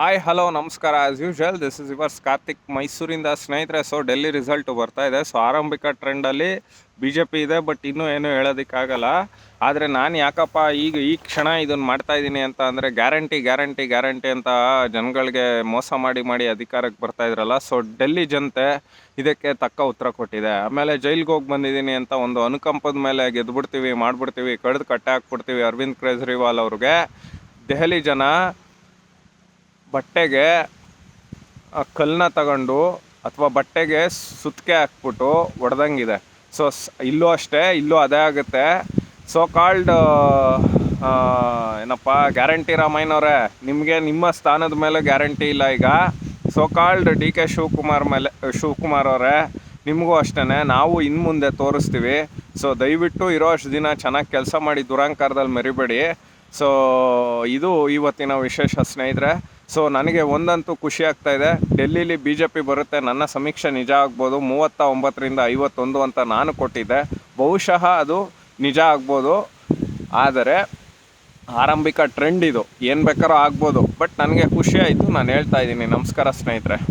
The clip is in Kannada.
ಹಾಯ್ ಹಲೋ ನಮಸ್ಕಾರ. As usual this is yours Karthik ಮೈಸೂರಿಂದ ಸ್ನೇಹಿತರೆ. ಸೊ ಡೆಲ್ಲಿ ರಿಸಲ್ಟ್ ಬರ್ತಾ ಇದೆ. ಸೊ ಆರಂಭಿಕ ಟ್ರೆಂಡಲ್ಲಿ ಬಿ ಜೆ ಪಿ ಇದೆ ಬಟ್ ಇನ್ನೂ ಏನೂ ಹೇಳೋದಕ್ಕಾಗಲ್ಲ. ಆದರೆ ನಾನು ಯಾಕಪ್ಪ ಈಗ ಈ ಕ್ಷಣ ಇದನ್ನು ಮಾಡ್ತಾ ಇದ್ದೀನಿ ಅಂತ ಅಂದರೆ ಗ್ಯಾರಂಟಿ ಗ್ಯಾರಂಟಿ ಗ್ಯಾರಂಟಿ ಅಂತ ಜನಗಳಿಗೆ ಮೋಸ ಮಾಡಿ ಮಾಡಿ ಅಧಿಕಾರಕ್ಕೆ ಬರ್ತಾ ಇದ್ರಲ್ಲ. ಸೊ ಡೆಲ್ಲಿ ಜನತೆ ಇದಕ್ಕೆ ತಕ್ಕ ಉತ್ತರ ಕೊಟ್ಟಿದೆ. ಆಮೇಲೆ ಜೈಲಿಗೆ ಹೋಗಿ ಬಂದಿದ್ದೀನಿ ಅಂತ ಒಂದು ಅನುಕಂಪದ ಮೇಲೆ ಗೆದ್ಬಿಡ್ತೀವಿ, ಮಾಡಿಬಿಡ್ತೀವಿ, ಕಡ್ದು ಕಟ್ಟೆ ಹಾಕ್ಬಿಡ್ತೀವಿ ಅರವಿಂದ್ ಕೇಜ್ರಿವಾಲ್ ಅವ್ರಿಗೆ. ದೆಹಲಿ ಜನ ಬಟ್ಟೆಗೆ ಕಲ್ಲನ್ನ ತಗೊಂಡು ಅಥವಾ ಬಟ್ಟೆಗೆ ಸುತ್ತಿಗೆ ಹಾಕ್ಬಿಟ್ಟು ಒಡೆದಂಗಿದೆ. ಸೊ ಇಲ್ಲೂ ಅಷ್ಟೇ, ಇಲ್ಲೂ ಅದೇ ಆಗುತ್ತೆ. ಸೊ ಕಾಲ್ಡ್ ಏನಪ್ಪ ಗ್ಯಾರಂಟಿ ರಾಮಯ್ಯನವರೇ, ನಿಮಗೆ ನಿಮ್ಮ ಸ್ಥಾನದ ಮೇಲೆ ಗ್ಯಾರಂಟಿ ಇಲ್ಲ ಈಗ. So called D K Shivakumar ಮೇಲೆ, ಶಿವಕುಮಾರ್ ಅವರೇ, ನಿಮಗೂ ಅಷ್ಟೇ ನಾವು ಇನ್ನು ಮುಂದೆ ತೋರಿಸ್ತೀವಿ. ಸೊ ದಯವಿಟ್ಟು ಇರೋ ಅಷ್ಟು ದಿನ ಚೆನ್ನಾಗಿ ಕೆಲಸ ಮಾಡಿ ದುರಂಕಾರದಲ್ಲಿ ಮೆರಿಬೇಡಿ. ಸೊ ಇದು ಇವತ್ತಿನ ವಿಶೇಷ ಸ್ನೇಹಿತರೆ. ಸೊ ನನಗೆ ಒಂದಂತೂ ಖುಷಿ ಆಗ್ತಾ ಇದೆ. ಡೆಲ್ಲಿಲಿ ಬಿ ಜೆ ಪಿ ಬರುತ್ತೆ, ನನ್ನ ಸಮೀಕ್ಷೆ ನಿಜ ಆಗ್ಬೋದು. ಮೂವತ್ತ ಒಂಬತ್ತರಿಂದ ಐವತ್ತೊಂದು ಅಂತ ನಾನು ಕೊಟ್ಟಿದ್ದೆ. ಬಹುಶಃ ಅದು ನಿಜ ಆಗ್ಬೋದು. ಆದರೆ, ಆರಂಭಿಕ ಟ್ರೆಂಡ್ ಇದು. ಏನು ಬೇಕಾದ್ರೂ ಆಗ್ಬೋದು. ಬಟ್ ನನಗೆ ಖುಷಿ ಆಯಿತು. ನಾನು ಹೇಳ್ತಾ ಇದ್ದೀನಿ. ನಮಸ್ಕಾರ ಸ್ನೇಹಿತರೆ.